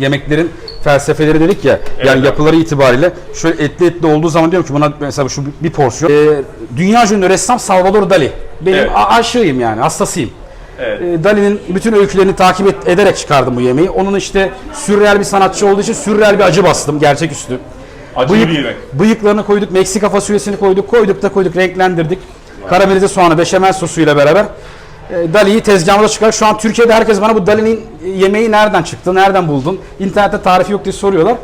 Yemeklerin felsefeleri dedik ya, yani abi. yapıları itibariyle şöyle etli etli olduğu zaman diyorum ki buna mesela şu bir porsiyon. Ee, dünya ünlü ressam Salvador Dali. Benim Evet. aşığıyım yani, hastasıyım. Evet. Ee, Dali'nin bütün öykülerini takip et- ederek çıkardım bu yemeği. Onun işte sürreal bir sanatçı olduğu için sürreal bir acı bastım, gerçeküstü. Acı Bıyık- bir yemek. Bıyıklarını koyduk, Meksika fasulyesini koyduk, koyduk da koyduk, renklendirdik. Karamelize soğanı, beşamel sosuyla beraber e, Dali'yi tezgahımıza çıkar. Şu an Türkiye'de herkes bana bu Dali'nin yemeği nereden çıktı, nereden buldun? İnternette tarifi yok diye soruyorlar.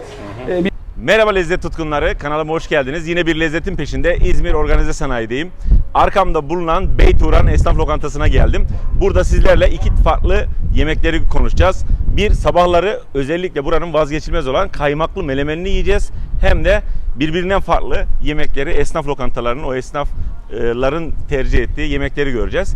E, bir Merhaba lezzet tutkunları, kanalıma hoş geldiniz. Yine bir lezzetin peşinde İzmir Organize Sanayi'deyim. Arkamda bulunan Beyturan Esnaf Lokantası'na geldim. Burada sizlerle iki farklı yemekleri konuşacağız. Bir sabahları özellikle buranın vazgeçilmez olan kaymaklı melemenini yiyeceğiz. Hem de birbirinden farklı yemekleri esnaf lokantalarının o esnafların tercih ettiği yemekleri göreceğiz.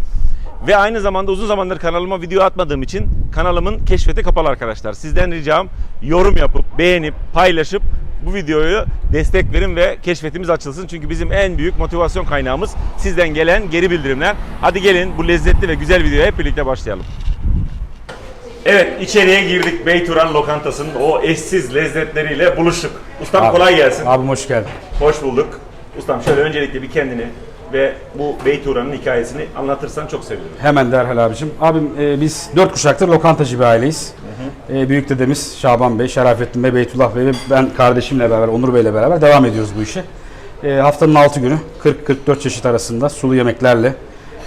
Ve aynı zamanda uzun zamandır kanalıma video atmadığım için kanalımın keşfete kapalı arkadaşlar. Sizden ricam yorum yapıp, beğenip, paylaşıp bu videoyu destek verin ve keşfetimiz açılsın. Çünkü bizim en büyük motivasyon kaynağımız sizden gelen geri bildirimler. Hadi gelin bu lezzetli ve güzel videoya hep birlikte başlayalım. Evet içeriye girdik Beyturan Lokantası'nın o eşsiz lezzetleriyle buluştuk. Ustam Abi- kolay gelsin. Abim hoş geldin. Hoş bulduk. Ustam şöyle öncelikle bir kendini ve bu Beyturan'ın hikayesini anlatırsan çok sevinirim. Hemen derhal abicim. Abim e, biz dört kuşaktır lokantacı bir aileyiz. E, büyük dedemiz Şaban Bey, Şerafettin Bey, Beytullah Bey ve ben kardeşimle beraber, Onur Bey'le beraber devam ediyoruz bu işe. E, haftanın 6 günü 40-44 çeşit arasında sulu yemeklerle,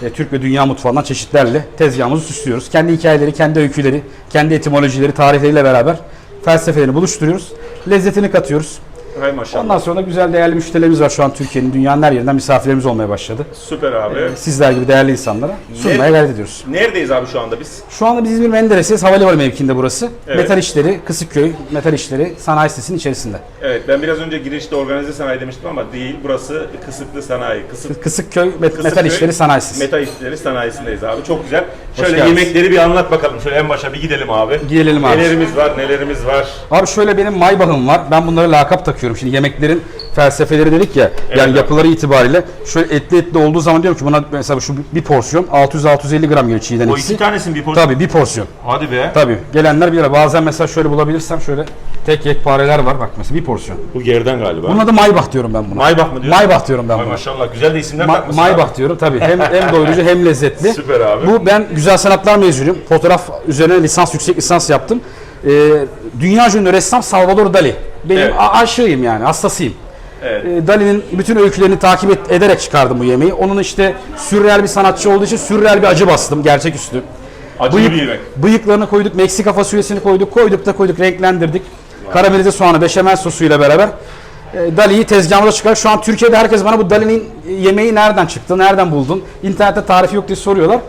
e, Türk ve dünya mutfağından çeşitlerle tezgahımızı süslüyoruz. Kendi hikayeleri, kendi öyküleri, kendi etimolojileri, tarifleriyle beraber felsefelerini buluşturuyoruz. Lezzetini katıyoruz. Hay maşallah. Ondan sonra da güzel değerli müşterilerimiz var şu an Türkiye'nin, dünyanın her yerinden misafirlerimiz olmaya başladı. Süper abi. Sizler gibi değerli insanlara sunmaya gayret ediyoruz. Neredeyiz abi şu anda biz? Şu anda biz İzmir Menderes'teyiz. Havalimanı mevkiinde burası. Evet. Metal işleri, Kısıkköy Metal işleri sanayi sitesinin içerisinde. Evet ben biraz önce girişte organize sanayi demiştim ama değil. Burası Kısıklı Sanayi. Kısık, Kısıkköy Met- Metal Kısıkköy işleri sanayi sitesi. Metal işleri sanayisindeyiz abi. Çok güzel. Şöyle geldiniz. yemekleri bir anlat bakalım. Şöyle en başa bir gidelim abi. Gelelim abi. Nelerimiz var, nelerimiz var. Abi şöyle benim Maybach'ım var. Ben bunlara lakap takıyorum. Şimdi yemeklerin felsefeleri dedik ya. yani abi. yapıları itibariyle şöyle etli etli olduğu zaman diyorum ki buna mesela şu bir porsiyon 600-650 gram geliyor çiğden O ikisi. iki tanesini bir porsiyon. Tabii bir porsiyon. Hadi be. Tabii. Gelenler bir ara. Bazen mesela şöyle bulabilirsem şöyle tek yekpareler var. Bak mesela bir porsiyon. Bu geriden galiba. Bunun adı Maybach diyorum ben buna. Maybach mı diyorsun? Maybach diyorum ben Ay buna. maşallah güzel de isimler Ma- takmışsın Maybach diyorum tabii. Hem hem doyurucu hem lezzetli. Süper abi. Bu ben güzel sanatlar mezunuyum. Fotoğraf üzerine lisans, yüksek lisans yaptım. Ee, dünya ünlü ressam Salvador Dali. Benim Evet. aşığıyım yani, hastasıyım. Evet. Ee, Dali'nin bütün öykülerini takip et- ederek çıkardım bu yemeği. Onun işte sürreal bir sanatçı olduğu için sürreal bir acı bastım, gerçeküstü. Acı Bıyık- bir yemek. Bıyıklarını koyduk, Meksika fasulyesini koyduk, koyduk da koyduk, renklendirdik. Karamelize soğanı, beşamel sosuyla beraber e, Dali'yi tezgahımıza çıkar. Şu an Türkiye'de herkes bana bu Dali'nin yemeği nereden çıktı, nereden buldun? İnternette tarifi yok diye soruyorlar.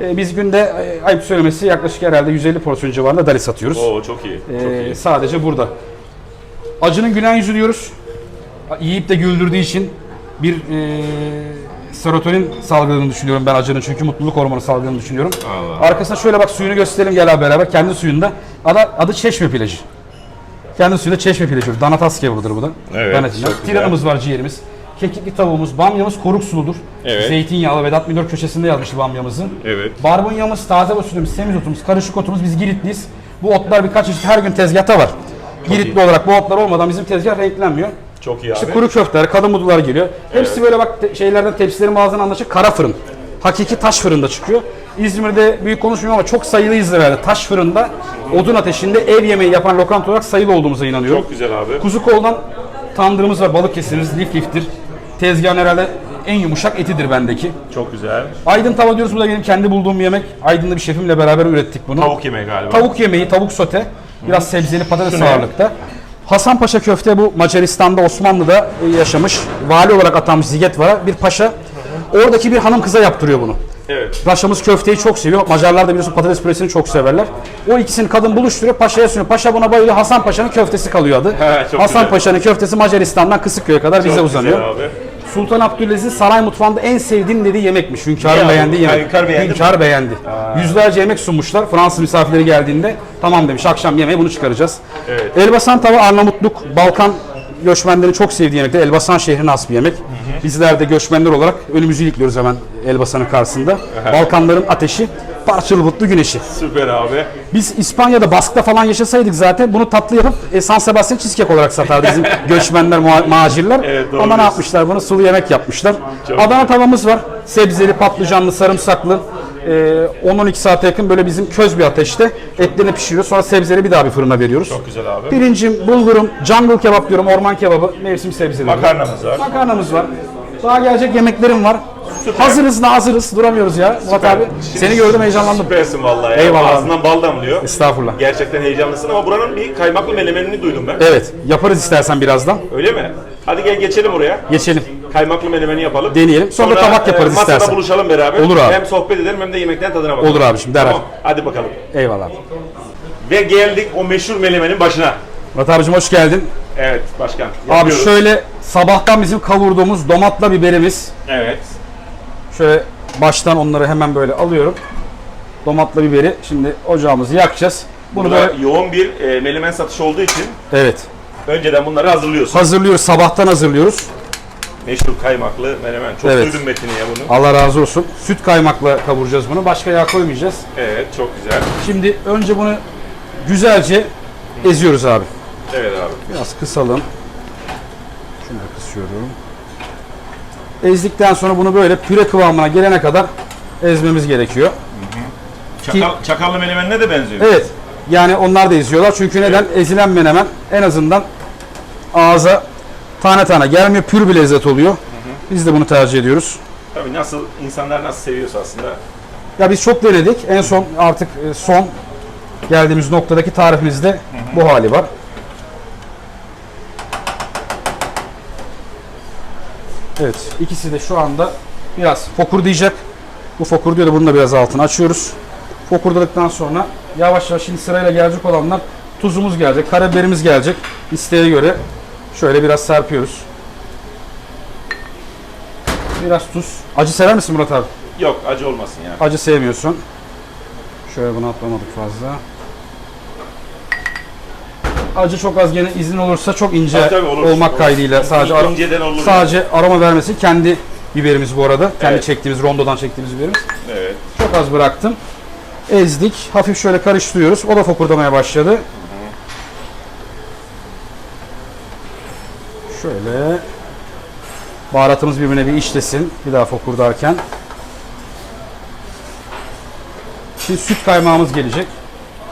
E, biz günde e, ayıp söylemesi yaklaşık herhalde 150 porsiyon civarında Dali satıyoruz. Oo çok iyi. Çok E, iyi. sadece burada. Acının gülen yüzü diyoruz. Yiyip de güldürdüğü için bir e, serotonin salgıladığını düşünüyorum ben acının çünkü mutluluk hormonu salgıladığını düşünüyorum. Allah. Arkasına şöyle bak suyunu gösterelim gel abi beraber kendi suyunda. Adı, adı Çeşme plajı. Kendi suyunda Çeşme plajı. Danatas kebabıdır bu da. Evet, etinden. çok güzel. Tiranımız var ciğerimiz. Kekikli tavuğumuz, bamyamız koruk suludur. Evet. Zeytinyağlı Vedat Milor köşesinde yazmıştı bamyamızı. Evet. Barbunyamız, taze fasulyemiz, semizotumuz, karışık otumuz biz Giritliyiz. Bu otlar birkaç çeşit her gün tezgahta var. Giritli olarak bu otlar olmadan bizim tezgah renklenmiyor. Çok iyi abi. İşte kuru köfteler, kadın budular geliyor. Hepsi böyle bak te- şeylerden tepsilerin bazılarını anlaşık kara fırın. Hakiki taş fırında çıkıyor. İzmir'de büyük konuşmuyorum ama çok sayılı İzmir'de taş fırında odun ateşinde ev yemeği yapan lokanta olarak sayılı olduğumuza inanıyorum. Çok güzel abi. Kuzu koldan tandırımız var, balık kesimiz, lif liftir. Tezgahın herhalde en yumuşak etidir bendeki. Çok güzel. Aydın tava diyoruz bu da benim kendi bulduğum bir yemek. Aydın'da bir şefimle beraber ürettik bunu. Tavuk yemeği galiba. Tavuk yemeği, tavuk sote. Biraz sebzeli patates ne? ağırlıkta. Hasanpaşa köfte bu Macaristan'da Osmanlı'da e, yaşamış. Vali olarak atanmış Zigetvar'a bir paşa. Oradaki bir hanım kıza yaptırıyor bunu. Evet. Paşamız köfteyi çok seviyor. Macarlar da biliyorsun patates püresini çok severler. O ikisini kadın buluşturuyor. Paşa'ya sunuyor. Paşa buna bayılıyor. Hasan Paşa'nın köftesi kalıyor adı. He, çok Hasan güzel. Paşa'nın köftesi Macaristan'dan Kısıkköy'e kadar bize Çok uzanıyor. güzel abi. Sultan Abdülaziz'in saray mutfağında en sevdiğim dediği yemekmiş. Hünkârın Ne abi? beğendiği Ha, yemek. hünkâr beğendi mi? Beğendi. Yüzlerce yemek sunmuşlar. Fransız misafirleri geldiğinde tamam demiş akşam yemeği bunu çıkaracağız. Evet. Elbasan tava Arnavutluk, Balkan göçmenlerin çok sevdiği yemekler. Elbasan şehrine has bir yemek. Bizler de göçmenler olarak önümüzü yıklıyoruz hemen Elbasan'ın karşısında. Balkanların ateşi. Parçalı butlu güneşi. Süper abi. Biz İspanya'da baskıda falan yaşasaydık zaten bunu tatlı yapıp e, San Sebastian cheesecake olarak satardı bizim göçmenler, muha- macirler. Evet, doğru Ama ne diyorsun. yapmışlar bunu? Sulu yemek yapmışlar. Çok Adana tavamız var. Sebzeli, patlıcanlı, sarımsaklı. E, 10-12 saate yakın böyle bizim köz bir ateşte etlerini pişiriyoruz. Sonra sebzeleri bir daha bir fırına veriyoruz. Çok güzel abi. Pirincim, bulgurum, jungle kebap diyorum, orman kebabı, mevsim sebzeleri. Makarnamız var. Makarnamız var. Daha gelecek yemeklerim var. Süper. Hazırız da hazırız. Duramıyoruz ya. Murat abi. Seni gördüm heyecanlandım. Süpersin vallahi. ya. Eyvallah. Ağzından bal damlıyor. Estağfurullah. Gerçekten heyecanlısın ama buranın bir kaymaklı menemenini duydum ben. Evet. Yaparız istersen birazdan. Öyle mi? Hadi gel geçelim oraya. Geçelim. Kaymaklı menemeni yapalım. Deneyelim. Sonra tabak yaparız e, masada istersen. buluşalım beraber. Olur abi. Hem sohbet edelim hem de yemekten tadına bakalım. Olur abiciğim, derhal. Tamam. Hadi bakalım. Eyvallah. Ve geldik o meşhur menemenin başına. Murat abicim hoş geldin. Evet başkan. Abi yapıyoruz. şöyle sabahtan bizim kavurduğumuz domatla biberimiz. Evet. Şöyle baştan onları hemen böyle alıyorum. Domatla biberi. Şimdi ocağımızı yakacağız. Bunu Burada böyle yoğun bir e, menemen satışı olduğu için evet. önceden bunları hazırlıyorsun. Hazırlıyoruz. Sabahtan hazırlıyoruz. Meşhur kaymaklı menemen. Çok Evet. duydum metini ya bunu. Allah razı olsun. Süt kaymakla kavuracağız bunu. Başka yağ koymayacağız. Evet çok güzel. Şimdi önce bunu güzelce eziyoruz abi. Evet abi. Biraz kısalım. Şunu da kısıyorum. Ezdikten sonra bunu böyle püre kıvamına gelene kadar ezmemiz gerekiyor. Çakal, çakallı menemenine de benziyor. Evet. Yani onlar da eziyorlar. Çünkü neden? Ezilen menemen en azından ağza tane tane gelmiyor. Pür bir lezzet oluyor. Biz de bunu tercih ediyoruz. Tabii nasıl insanlar nasıl seviyorsa aslında. Ya biz çok denedik. En son artık e, son geldiğimiz noktadaki tarifimizde bu hali var. Evet, ikisi de şu anda biraz fokurdayacak. Bu fokurduyor da bunu da biraz altını açıyoruz. Fokurdadıktan sonra yavaş yavaş şimdi sırayla gelecek olanlar tuzumuz gelecek, karabiberimiz gelecek. İsteğe göre şöyle biraz serpiyoruz. Biraz tuz. Acı sever misin Murat abi? Yok acı olmasın ya. Acı sevmiyorsun. Şöyle bunu atlamadık fazla. Acı çok az gene izin olursa çok ince Tabii, tabii, olur, olmak olur. kaydıyla sadece İnceden olur. sadece aroma vermesi kendi biberimiz bu arada. Kendi Evet. çektiğimiz rondodan çektiğimiz biberimiz. Evet. Çok az bıraktım. Ezdik. Hafif şöyle karıştırıyoruz. O da fokurdamaya başladı. Şöyle baharatımız birbirine bir işlesin. Bir daha fokurdarken. Şimdi süt kaymağımız gelecek.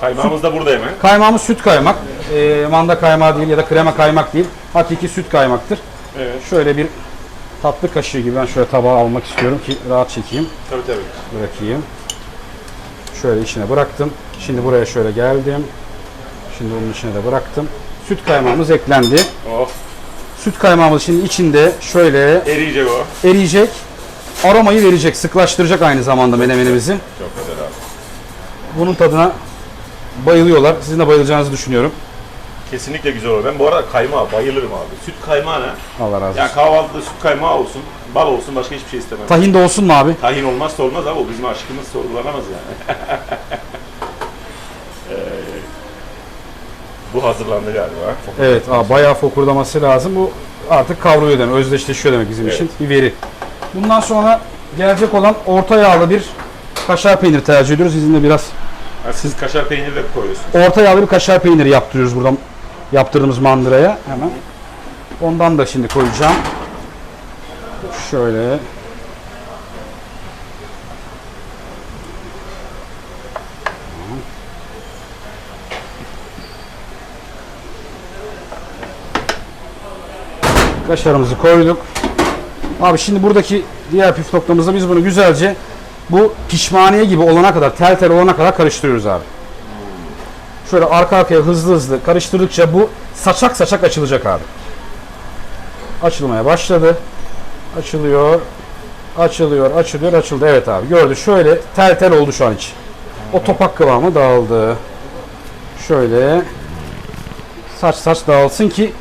Kaymağımız da burada hemen. Kaymağımız süt kaymak. Ee, manda kaymağı değil ya da krema kaymak değil. Hakiki süt kaymaktır. Evet. Şöyle bir tatlı kaşığı gibi ben şöyle tabağa almak istiyorum ki rahat çekeyim. Tabii tabii. Bırakayım. Şöyle içine bıraktım. Şimdi buraya şöyle geldim. Şimdi onun içine de bıraktım. Süt kaymağımız eklendi. Oh. Süt kaymağımız şimdi içinde şöyle Eriyecek o. eriyecek. Aromayı verecek, sıklaştıracak aynı zamanda menemenimizi. Çok güzel abi. Bunun tadına bayılıyorlar. Sizin de bayılacağınızı düşünüyorum. Kesinlikle güzel olur. Ben bu arada kaymağa bayılırım abi. Süt kaymağı ne? Allah razı olsun. Yani kahvaltıda süt kaymağı olsun, bal olsun başka hiçbir şey istemem. Tahin de olsun mu abi? Tahin olmazsa olmaz abi. O bizim aşkımız sorgulanamaz yani. Ee, bu hazırlandı galiba. Evet, aa, bayağı fokurdaması lazım. Bu artık kavruluyor demek, özdeşleşiyor demek bizim Evet. için. Bir veri. Bundan sonra gelecek olan orta yağlı bir kaşar peynir tercih ediyoruz. İzinle biraz Ha, siz kaşar peyniri de koyuyorsunuz. orta yağlı bir kaşar peyniri yaptırıyoruz buradan yaptırdığımız mandıraya hemen. Ondan da şimdi koyacağım. Şöyle. Kaşarımızı koyduk. Abi şimdi buradaki diğer püf noktamızda biz bunu güzelce bu pişmaniye gibi olana kadar, tel tel olana kadar karıştırıyoruz abi. Şöyle arka arkaya hızlı hızlı karıştırdıkça bu saçak saçak açılacak abi. Açılmaya başladı. Açılıyor. Açılıyor, açılıyor, açıldı. Evet abi gördü. Şöyle tel tel oldu şu an iç. O topak kıvamı dağıldı. Şöyle saç saç dağılsın ki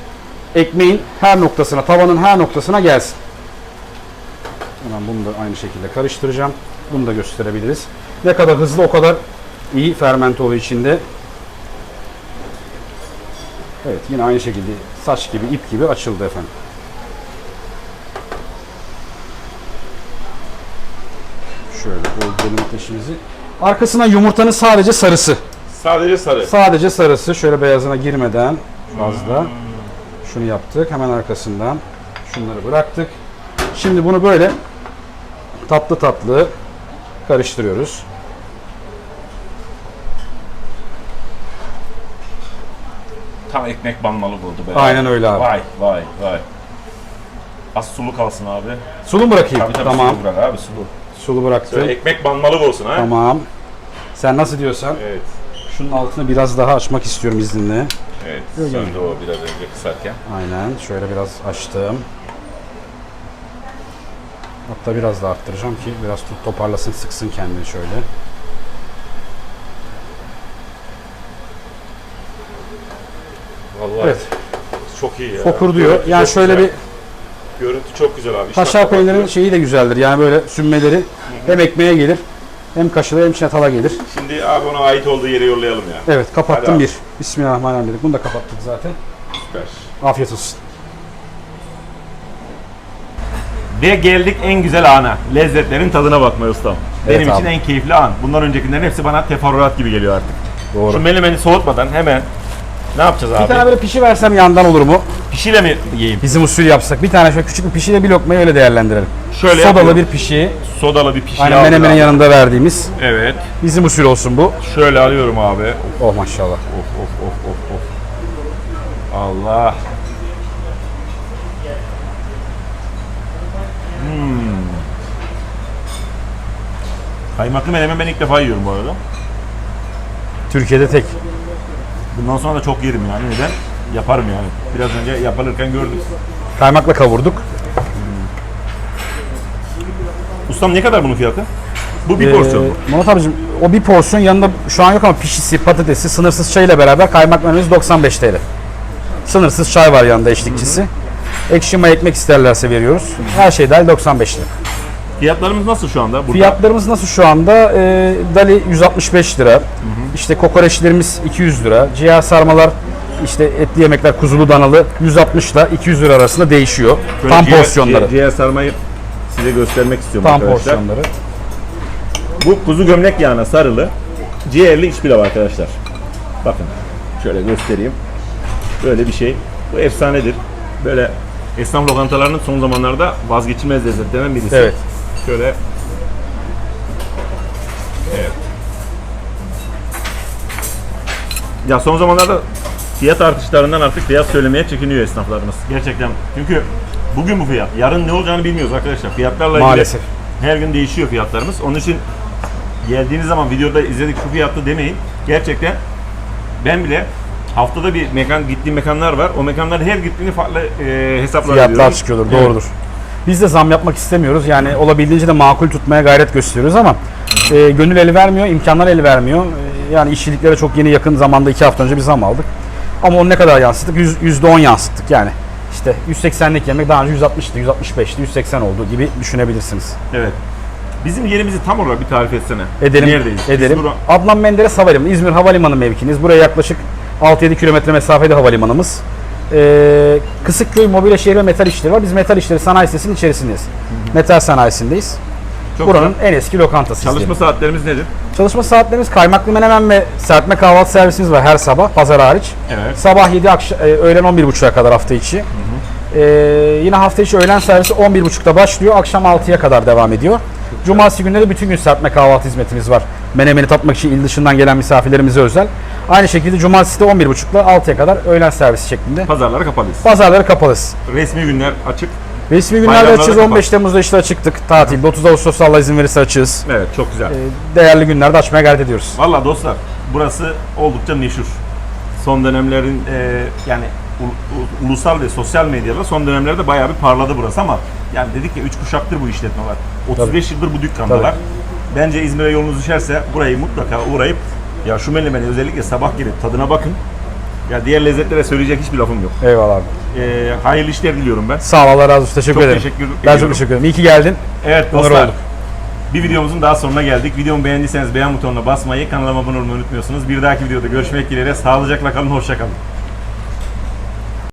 ekmeğin her noktasına, tavanın her noktasına gelsin. Hemen bunu da aynı şekilde karıştıracağım. Bunu da gösterebiliriz. Ne kadar hızlı o kadar iyi fermente oluyor içinde. Evet yine aynı şekilde saç gibi ip gibi açıldı efendim. Şöyle dolduralım ateşimizi. Arkasına yumurtanın sadece sarısı. Sadece sarı. Sadece sarısı. Şöyle beyazına girmeden fazla. Şunu yaptık. Hemen arkasından şunları bıraktık. Şimdi bunu böyle tatlı tatlı karıştırıyoruz. Tam ekmek banmalı oldu be. Aynen öyle abi. Vay vay vay. Az sulu kalsın abi. Sulu mu bırakayım? Tabii tabii tamam. sulu bırak abi sulu. Sulu bıraktım. Şöyle ekmek banmalı olsun ha. Tamam. Sen nasıl diyorsan. Evet. Şunun altını biraz daha açmak istiyorum izninle. Evet. Öyle. Söndü o biraz önce kısarken. Aynen. Şöyle biraz açtım. Hatta biraz da arttıracağım ki biraz tut toparlasın, sıksın kendini şöyle. Vallahi Evet. çok iyi ya. Fokur diyor. Görüntü Yani şöyle güzel. bir Görüntü çok güzel abi. kaşar bakıyor. şeyi de güzeldir. Yani böyle sünmeleri hem ekmeğe gelir hem kaşığa hem çatala gelir. Şimdi abi ona ait olduğu yere yollayalım ya. Evet kapattım bir. Bismillahirrahmanirrahim dedik. Bunu da kapattık zaten. Süper. Afiyet olsun. Ve geldik en güzel ana. Lezzetlerin tadına bakmaya ustam. Benim Evet için abi. en keyifli an. Bundan öncekilerin hepsi bana teferruat gibi geliyor artık. Doğru. Şu menemeni soğutmadan hemen ne yapacağız Bir abi? tane böyle pişi versem yandan olur mu? Pişiyle mi yiyeyim? Bizim usul yapsak. Bir tane şöyle küçük bir pişiyle bir lokmayı öyle değerlendirelim. Şöyle Sodalı yapıyorum. bir pişi. Sodalı bir pişi Aynen menemenin abi. yanında verdiğimiz. Evet. Bizim usul olsun bu. Şöyle alıyorum abi. Oh maşallah. Of of of of of. Allah. Kaymaklı menemen ben ilk defa yiyorum bu arada. Türkiye'de tek. Bundan sonra da çok yerim yani. Neden? Yaparım yani. Biraz önce yapılırken gördüm. Kaymakla kavurduk. Ustam ne kadar bunun fiyatı? Bu bir Ee, porsiyon mu? Murat abicim o bir porsiyon yanında şu an yok ama pişisi, patatesi, sınırsız çayıyla beraber kaymak menümüz 95 TL. Sınırsız çay var yanında eşlikçisi. Ekşi maya ekmek isterlerse veriyoruz. Her şey dahil 95 lira. Fiyatlarımız nasıl şu anda? Burada? Fiyatlarımız nasıl şu anda? Ee, dali 165 lira. İşte kokoreçlerimiz 200 lira. Ciğer sarmalar işte etli yemekler kuzulu danalı 160 ile 200 lira arasında değişiyor. Böyle Tam ciğer- porsiyonları. Ciğer, ciğer sarmayı size göstermek istiyorum Tam arkadaşlar. porsiyonları. Bu kuzu gömlek yağına sarılı ciğerli iç pilav arkadaşlar. Bakın şöyle göstereyim. Böyle bir şey. Bu efsanedir. Böyle esnaf lokantalarının son zamanlarda vazgeçilmez lezzetlerinden birisi. Evet. Şöyle Evet. Ya son zamanlarda fiyat artışlarından artık fiyat söylemeye çekiniyor esnaflarımız. Gerçekten. Çünkü bugün bu fiyat. Yarın ne olacağını bilmiyoruz arkadaşlar. Fiyatlarla ilgili Maalesef. her gün değişiyor fiyatlarımız. Onun için geldiğiniz zaman videoda izledik şu fiyatlı demeyin. Gerçekten ben bile haftada bir mekan gittiğim mekanlar var. O mekanların her gittiğini farklı e, hesaplar Fiyatlar çıkıyordur. Evet. Doğrudur. Biz de zam yapmak istemiyoruz. Yani olabildiğince de makul tutmaya gayret gösteriyoruz ama e, gönül eli vermiyor, imkanlar eli vermiyor. E, yani işçiliklere çok yeni yakın zamanda iki hafta önce bir zam aldık. Ama onu ne kadar yansıttık? Yüz- %10 yansıttık yani. İşte 180'lik yemek daha önce 160'tı, 165'ti, 180 oldu gibi düşünebilirsiniz. Evet. Bizim yerimizi tam olarak bir tarif etsene. Edelim. Neredeyiz? Biz Edelim. bura- Adnan Menderes Havalimanı, İzmir Havalimanı mevkiniz. Buraya yaklaşık 6-7 kilometre mesafede havalimanımız. Ee, Kısıkköy Mobilya Şehir ve Metal İşleri var. Biz metal işleri sanayi sitesinin içerisindeyiz. Metal sanayisindeyiz. Çok Buranın güzel. en eski lokantası. Çalışma diyelim. saatlerimiz nedir? Çalışma saatlerimiz kaymaklı menemen ve serpme kahvaltı servisimiz var her sabah, pazar hariç. Evet. Sabah 7 akşam, öğlen 11.30'a kadar hafta içi. Ee, yine hafta içi öğlen servisi 11.30'da başlıyor, akşam 6'ya kadar devam ediyor. Cumartesi günleri bütün gün serpme kahvaltı hizmetimiz var. Menemeni tatmak için il dışından gelen misafirlerimize özel. Aynı şekilde cumartesi de 11.30 ile 6'ya kadar öğlen servisi şeklinde. Pazarları kapalıyız. Pazarları kapalıyız. Resmi günler açık. Resmi günlerde Bayramlarda kapalı. 15 Temmuz'da işte açıktık. Tatilde. 30 Ağustos'ta Allah izin verirse açığız. Evet çok güzel. Ee, değerli günlerde açmaya gayret ediyoruz. Valla dostlar burası oldukça meşhur. Son dönemlerin e, yani u- u- ulusal ve sosyal medyada son dönemlerde bayağı bir parladı burası ama yani dedik ya 3 kuşaktır bu işletme var. 35 yıldır bu dükkandalar. Bence İzmir'e yolunuz düşerse burayı mutlaka uğrayıp ya şu menemeni özellikle sabah gelip tadına bakın. Ya diğer lezzetlere söyleyecek hiçbir lafım yok. Eyvallah abi. E, hayırlı işler diliyorum ben. Sağ ol Allah razı olsun. Teşekkür Çok ederim. teşekkür Ben çok teşekkür ederim. İyi ki geldin. Evet Onur dostlar. olduk. Bir videomuzun daha sonuna geldik. Videomu beğendiyseniz beğen butonuna basmayı, kanalıma abone olmayı unutmuyorsunuz. Bir dahaki videoda görüşmek dileğiyle. Sağlıcakla kalın, hoşça kalın.